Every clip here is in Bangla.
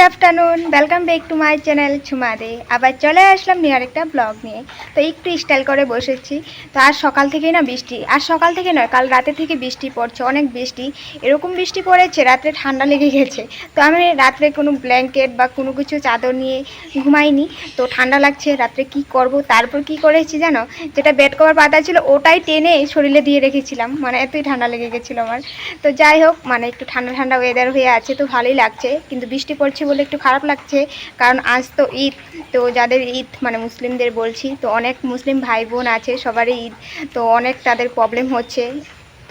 Good afternoon welcome back to my channel ছুমাদে আবার চলে আসলাম নিয়ে আরেকটা ব্লগ নিয়ে। তো একটু স্টাইল করে বসেছি। তো আজ সকাল থেকেই না বৃষ্টি। আর সকাল থেকে নয়, কাল রাতে থেকে বৃষ্টি পড়ছে, অনেক বৃষ্টি। এরকম বৃষ্টি পড়েছে, রাত্রে ঠান্ডা লেগে গেছে। তো আমি রাত্রে কোনো ব্ল্যাঙ্কেট বা কোনো কিছু চাদর নিয়ে ঘুমাইনি। তো ঠান্ডা লাগছে, রাত্রে কি করব, তারপর কি করেছি জানো? যেটা বেড কভার পাতা ছিল, ওটাই টেনে শরীরে দিয়ে রেখেছিলাম। মানে এতই ঠান্ডা লেগে গেছিল আমার। তো যাই হোক মানে একটু ঠান্ডা ঠান্ডা ওয়েদার হয়ে আছে, তো ভালোই লাগছে। কিন্তু বৃষ্টি পড়ছে বলে একটু খারাপ লাগছে, কারণ আজ তো ঈদ, তো যাদের ঈদ মানে মুসলিমদের বলছি, তো অনেক মুসলিম ভাই বোন আছে, সবারই ঈদ, তো অনেক তাদের প্রবলেম হচ্ছে,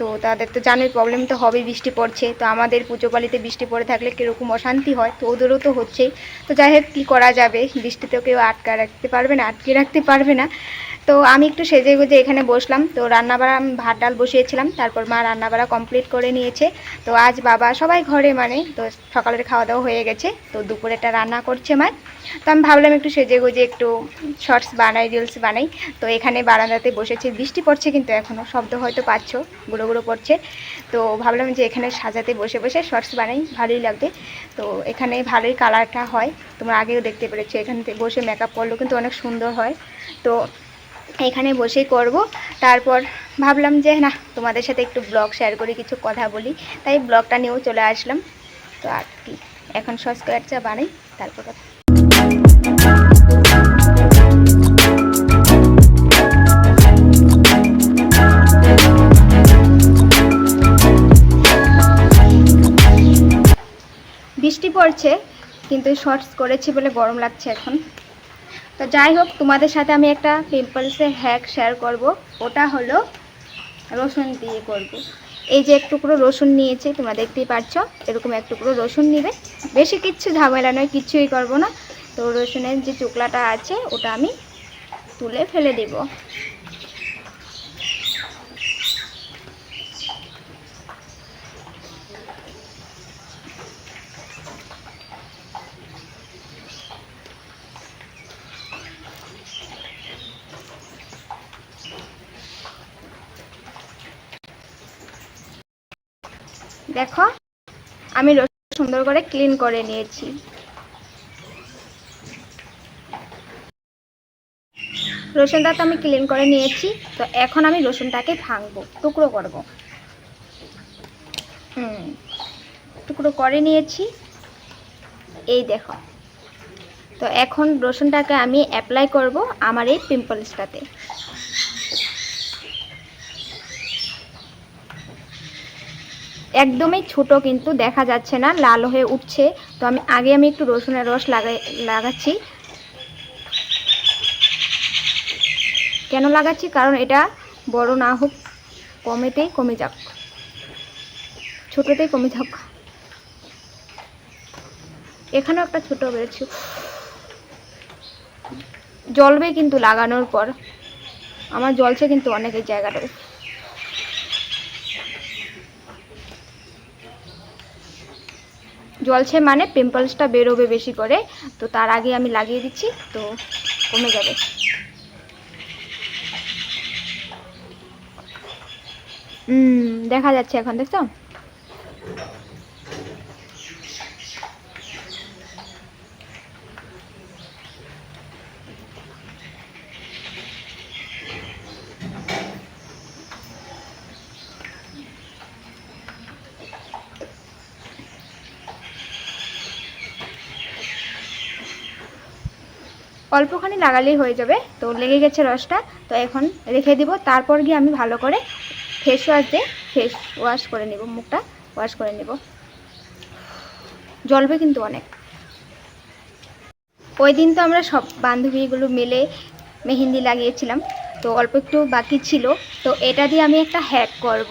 তো তাদের তো জানোই প্রবলেম তো হবেই, বৃষ্টি পড়ছে, তো আমাদের পুজো পালিতে বৃষ্টি পড়ে থাকলে কীরকম অশান্তি হয়, তো ওদেরও তো হচ্ছেই, তো যাই হোক, কী করা যাবে, বৃষ্টিতেও কেউ আটকা রাখতে পারবে না, আটকে রাখতে পারবে না তো আমি একটু সেজে গুজে এখানে বসলাম। তো রান্নাবাড়া আমি ভাত, ডাল বসিয়েছিলাম। তারপর মা রান্নাবাড়া কমপ্লিট করে নিয়েছে। তো আজ বাবা সবাই ঘরে মানে তো সকালের খাওয়া দাওয়া হয়ে গেছে। তো দুপুরেটা রান্না করছে মা। তো আমি ভাবলাম একটু সেজে গুজে একটু শর্টস বানাই রিলস বানাই। তো এখানে বারান্দাতে বসেছে। বৃষ্টি পড়ছে কিন্তু এখনও শব্দ হয়তো পাচ্ছ, গুঁড়ো গুঁড়ো পড়ছে। তো ভাবলাম যে এখানে সাজাতে বসে বসে শর্টস বানাই, ভালোই লাগবে। তো এখানে ভালোই কালারটা হয়। তোমরা আগেও দেখতে পেরেছ, এখানে বসে মেকআপ করলেও কিন্তু অনেক সুন্দর হয়। তো এখানে বসেই করব। তারপর ভাবলাম যে, না, তোমাদের সাথে একটু ব্লগ শেয়ার করি, কিছু কথা বলি। তাই ব্লগটা নিয়েও চলে আসলাম। তো আর কি, এখন সস্কোয়ার চা বানাই, তারপর বৃষ্টি পড়ছে, কিন্তু শর্টস করেছি বলে গরম লাগছে এখন। তো যাই হোক, তোমাদের সাথে আমি একটা পিম্পলসের হ্যাক শেয়ার করব। ওটা হলো রসুন দিয়ে করব। এই যে এক টুকরো রসুন নিয়েছি, তোমরা দেখতেই পাচ্ছ, এরকম এক টুকরো রসুন নিবে। বেশি কিচ্ছু ঝামেলা নয়, কিচ্ছুই করব না। তো রসুনের যে চোকলাটা আছে, ওটা আমি তুলে ফেলে দেব। দেখো, আমি রসুন সুন্দর করে ক্লিন করে নিয়েছি। রসুনটা তো আমি ক্লিন করে নিয়েছি, তো এখন আমি রসুনটাকে ভাঙবো, টুকরো করব। হুম, টুকরো করে নিয়েছি। এই দেখো, তো এখন রসুনটাকে আমি অ্যাপ্লাই করব আমার এই পিম্পলসটাতে একদমই ছোট কিন্তু দেখা যাচ্ছে না, লাল হয়ে উঠছে। তো আমি, আগে আমি একটু রসুনের রস লাগাই, লাগাচ্ছি। কেন লাগাচ্ছি? কারণ এটা বড় না হোক, কমেতেই কমে যাক। ছোটোতেই কমে যাক। এখানেও একটা ছোট বেরোচ্ছে জলবে কিন্তু লাগানোর পর। আমার জলছে কিন্তু অনেকের জায়গাটায়। জ্বলছে মানে পিম্পলসটা বেরোবে বেশি করে, তো তার আগে আমি লাগিয়ে দিচ্ছি, তো কমে যাবে। দেখা যাচ্ছে এখন, দেখছ? অল্পখানি লাগালেই হয়ে যাবে। তো লেগে গেছে রসটা। তো এখন রেখে দিব। তারপর গিয়ে আমি ভালো করে ফেস ওয়াশ দিয়ে ফেস ওয়াশ করে নেব, মুখটা ওয়াশ করে নেব। জলবে কিন্তু অনেক। ওই দিন তো আমরা সব বান্ধবীগুলো মিলে মেহেন্দি লাগিয়েছিলাম। তো অল্প একটু বাকি ছিল, তো এটা দিয়ে আমি একটা হ্যাক করব।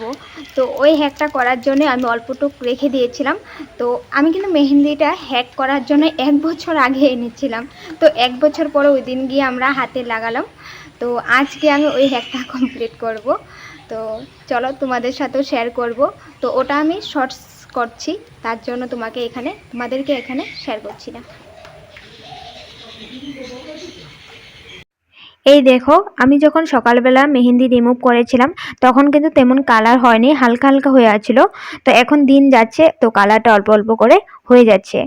তো ওই হ্যাকটা করার জন্য আমি অল্পটুক রেখে দিয়েছিলাম। তো আমি কিন্তু মেহেন্দিটা হ্যাক করার জন্য এক বছর আগে এনেছিলাম। তো এক বছর পরে ওই দিন গিয়ে আমরা হাতে লাগালাম। তো আজকে আমি ওই হ্যাকটা কমপ্লিট করব। তো চলো তোমাদের সাথেও শেয়ার করব। তো ওটা আমি শর্টস করছি, তার জন্য তোমাকে এখানে, তোমাদেরকে এখানে শেয়ার করছি না। এই দেখো, আমি যখন সকালবেলা মেহেন্দি রিমুভ করেছিলাম, তখন কিন্তু তেমন কালার হয়নি, হালকা হালকা হয়ে আছিল। তো এখন দিন যাচ্ছে, তো কালারটা অল্প অল্প করে হয়ে যাচ্ছে।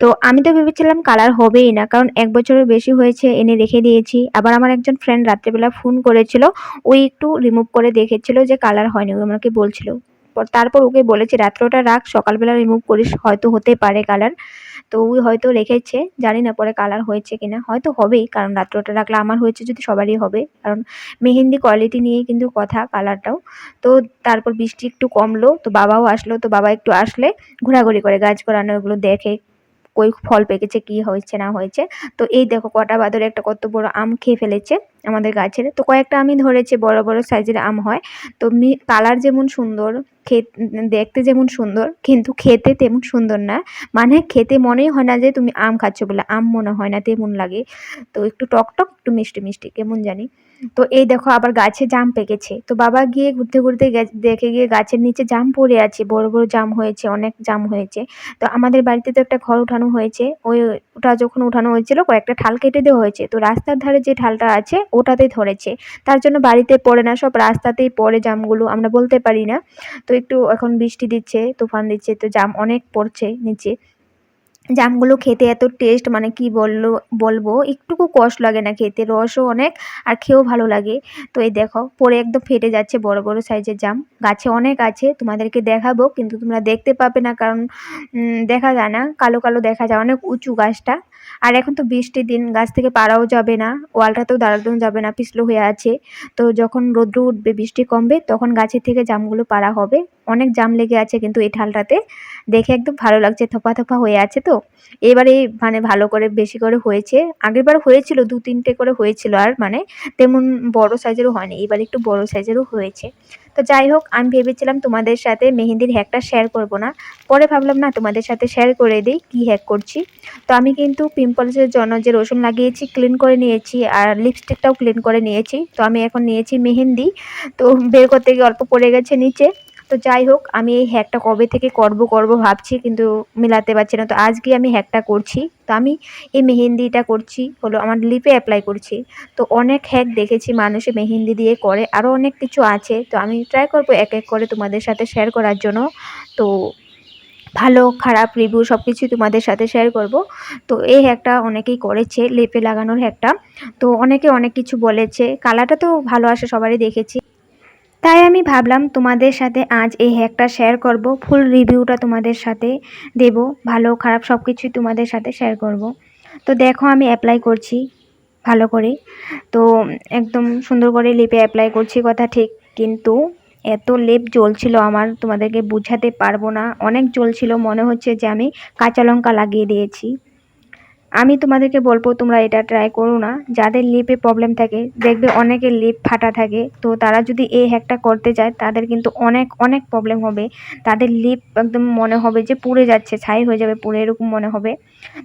তো আমি তো ভেবেছিলাম কালার হবেই না, কারণ এক বছরের বেশি হয়েছে, এনে রেখে দিয়েছি। আবার আমার একজন ফ্রেন্ড রাত্রেবেলা ফোন করেছিল ওই একটু রিমুভ করে দেখেছিল যে কালার হয়নি, ও আমাকে বলছিল। তারপর ওকে বলেছি, রাত্রে ওটা রাখ, সকালবেলা রিমুভ করিস, হয়তো হতে পারে কালার তো ওই হয়তো রেখেছে, জানি না পরে কালার হয়েছে কিনা, হয়তো হবেই, কারণ রাত্রে ওটা রাখলে আমার হয়েছে যদি সবারই হবে, কারণ মেহেন্দি কোয়ালিটি নিয়ে কিন্তু কথা কালারটাও তো তারপর বৃষ্টি একটু কমলো, তো বাবাও আসলো, তো বাবা একটু আসলে ঘোরাঘুরি করে গাছ করানো এগুলো দেখে কই ফল পেকেছে, কি হয়েছে, না হয়েছে। তো এই দেখো, কটা বাদরে একটা কত বড় আম খেয়ে ফেলেছে। আমাদের গাছের। তো কয়েকটা আমি ধরেছি, বড় বড় সাইজের আম হয়। তো কালার যেমন সুন্দর খেত দেখতে যেমন সুন্দর, কিন্তু খেতে তেমন সুন্দর না। মানে খেতে মনেই হয় না যে তুমি আম খাচ্ছ বলে, আম মনে হয় না, তেমন লাগে। তো একটু টক টক, একটু মিষ্টি মিষ্টি, কেমন জানি। তো এই দেখো আবার গাছে জাম পেকেছে। তো বাবা গিয়ে ঘুরতে ঘুরতে দেখে গিয়ে গাছের নিচে জাম পড়ে আছে, বড় বড় জাম হয়েছে, অনেক জাম হয়েছে। তো আমাদের বাড়িতে তো একটা ঘর উঠানো হয়েছে। ওই ওটা যখন উঠানো হয়েছিল, কয়েকটা ঠাল কেটে দেওয়া হয়েছে। তো রাস্তার ধারে যে ঠালটা আছে ওটাতে ধরেছে। তার জন্য বাড়িতে পড়ে না, সব রাস্তাতেই পড়ে জামগুলো, আমরা বলতে পারি না। তো একটু এখন বৃষ্টি দিচ্ছে, তুফান দিচ্ছে, তো জাম অনেক পড়ছে নিচে। জামগুলো খেতে এত টেস্ট মানে কি বলল, বলব, একটুকু কষ্ট লাগে না খেতে, রসও অনেক আর খেয়েও ভালো লাগে। তো এই দেখো, পরে একদম ফেটে যাচ্ছে বড় বড় সাইজের জাম। গাছে অনেক আছে, তোমাদেরকে দেখাবো, কিন্তু তোমরা দেখতে পাবে না, কারণ দেখা যায় না, কালো কালো দেখা যায়, অনেক উঁচু গাছটা। আর এখন তো বৃষ্টির দিন, গাছ থেকে পাড়াও যাবে না ওয়ালটাতেও দাঁড়ানো যাবে না, পিছলো হয়ে আছে। তো যখন রৌদ্র উঠবে, বৃষ্টি কমবে, তখন গাছের থেকে জামগুলো পাড়া হবে। অনেক জাম লেগে আছে কিন্তু এই ঠালটাতে দেখে একদম ভালো লাগছে, থোপা থোপা হয়ে আছে তো। এবারে মানে ভালো করে, বেশি করে হয়েছে। আগেরবার হয়েছিল, দু তিনটে করে হয়েছিল আর মানে তেমন বড় সাইজেরও হয়নি। এবার একটু বড় সাইজেরও হয়েছে। তো যাই হোক, আমি ভেবেছিলাম তোমাদের সাথে মেহেন্দির হ্যাকটা শেয়ার করব না। পরে ভাবলাম, না, তোমাদের সাথে শেয়ার করে দিই, কী হ্যাক করছি? তো আমি কিন্তু পিম্পলসের জন্য যে রসুন লাগিয়েছি ক্লিন করে নিয়েছি আর লিপস্টিকটাও ক্লিন করে নিয়েছি। তো আমি এখন নিয়েছি মেহেন্দি। তো বের করতে গিয়ে অল্প পড়ে গেছে নিচে। তো যাই হোক, আমি এই হ্যাকটা কবে থেকে করব করব ভাবছি, কিন্তু মেলাতে পারছি না। তো আজকে আমি হ্যাকটা করছি। তো আমি এই মেহেন্দিটা করছি, হলো আমার লিপে অ্যাপ্লাই করছি। তো অনেক হ্যাক দেখেছি মানুষে মেহেন্দি দিয়ে করে আরও অনেক কিছু আছে। তো আমি ট্রাই করব এক এক করে তোমাদের সাথে শেয়ার করার জন্য। তো ভালো, খারাপ রিভিউ সব কিছুই তোমাদের সাথে শেয়ার করব। তো এই হ্যাকটা অনেকেই করেছে লেপে লাগানোর হ্যাকটা তো অনেকে অনেক কিছু বলেছে। কালারটা তো ভালো আসে, সবারই দেখেছি। তাই আমি ভাবলাম তোমাদের সাথে আজ এই হ্যাকটা শেয়ার করব। ফুল রিভিউটা তোমাদের সাথে দেব। ভালো, খারাপ সব কিছুই তোমাদের সাথে শেয়ার করব। তো দেখো আমি অ্যাপ্লাই করছি ভালো করে। তো একদম সুন্দর করে লিপে অ্যাপ্লাই করছি কথা ঠিক, কিন্তু এত লেপ জ্বলছিল আমার, তোমাদেরকে বুঝাতে পারব না। অনেক জ্বলছিল, মনে হচ্ছে যে আমি কাঁচা লঙ্কা লাগিয়ে দিয়েছি। আমি তোমাদেরকে বলব, তোমরা এটা ট্রাই করো না। যাদের লিপে প্রবলেম থাকে, দেখবে অনেকের লিপ ফাটা থাকে। তো তারা যদি এই হ্যাকটা করতে চায় তাদের কিন্তু অনেক অনেক প্রবলেম হবে। তাদের লিপ একদম মনে হবে যে পুড়ে যাচ্ছে, ছাই হয়ে যাবে পুড়ে, এরকম মনে হবে।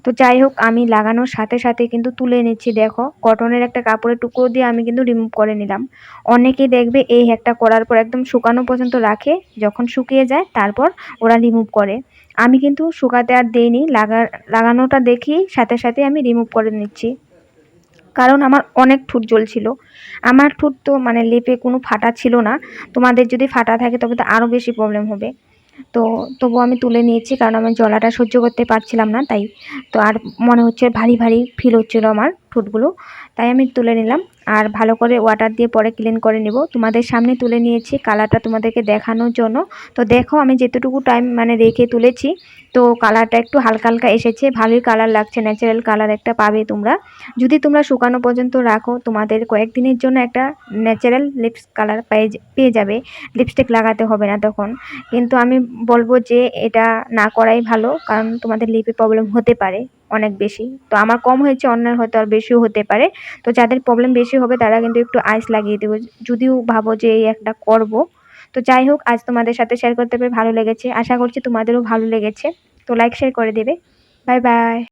তো যাই হোক, আমি লাগানোর সাথে সাথে কিন্তু তুলে নিচ্ছি, দেখো। কটনের একটা কাপড়ের টুকরো দিয়ে আমি কিন্তু রিমুভ করে নিলাম। অনেকেই দেখবে এই হ্যাকটা করার পর একদম শুকানো পর্যন্ত রাখে, যখন শুকিয়ে যায়, তারপর ওরা রিমুভ করে। আমি কিন্তু শুকাতে আর দিইনি, লাগা, লাগানোটা দেখি, সাথে সাথে আমি রিমুভ করে নিচ্ছি। কারণ আমার অনেক ঠোঁট জ্বলছিল। আমার ঠোঁট তো মানে লেপে কোনো ফাটা ছিল না। তোমাদের যদি ফাটা থাকে তবে তো আরও বেশি প্রবলেম হবে। তো তবু আমি তুলে নিয়েছি কারণ আমি জলাটা সহ্য করতে পারছিলাম না, তাই তো আর মনে হচ্ছে ভারী ভারী ফিল হচ্ছিল আমার ঠোঁটগুলো। তাই আমি তুলে নিলাম। আর ভালো করে ওয়াটার দিয়ে পরে ক্লিন করে নেব। তোমাদের সামনে তুলে নিয়েছি কালারটা তোমাদেরকে দেখানোর জন্য। তো দেখো, আমি যেতটুকু টাইম মানে রেখে তুলেছি, তো কালারটা একটু হালকা হালকা এসেছে। ভালোই কালার লাগছে ন্যাচারাল কালার একটা পাবে তোমরা। যদি তোমরা শুকানো পর্যন্ত রাখো, তোমাদের কয়েকদিনের জন্য একটা ন্যাচারাল লিপস কালার পেয়ে পেয়ে যাবে। লিপস্টিক লাগাতে হবে না তখন। কিন্তু আমি বলব যে এটা না করাই ভালো, কারণ তোমাদের লিপে প্রবলেম হতে পারে। অনেক বেশি। তো আমার কম হয়েছে, অন্যের হয়তো আর বেশিও হতে পারে। তো যাদের প্রবলেম বেশি হবে, তারা কিন্তু একটু আইস লাগিয়ে দেবো। যদিও ভাবো যে এই একটা করব। তো যাই হোক, আজ তোমাদের সাথে শেয়ার করতে পেরে ভালো লেগেছে। আশা করছি তোমাদেরও ভালো লেগেছে। তো লাইক শেয়ার করে দেবে। Bye bye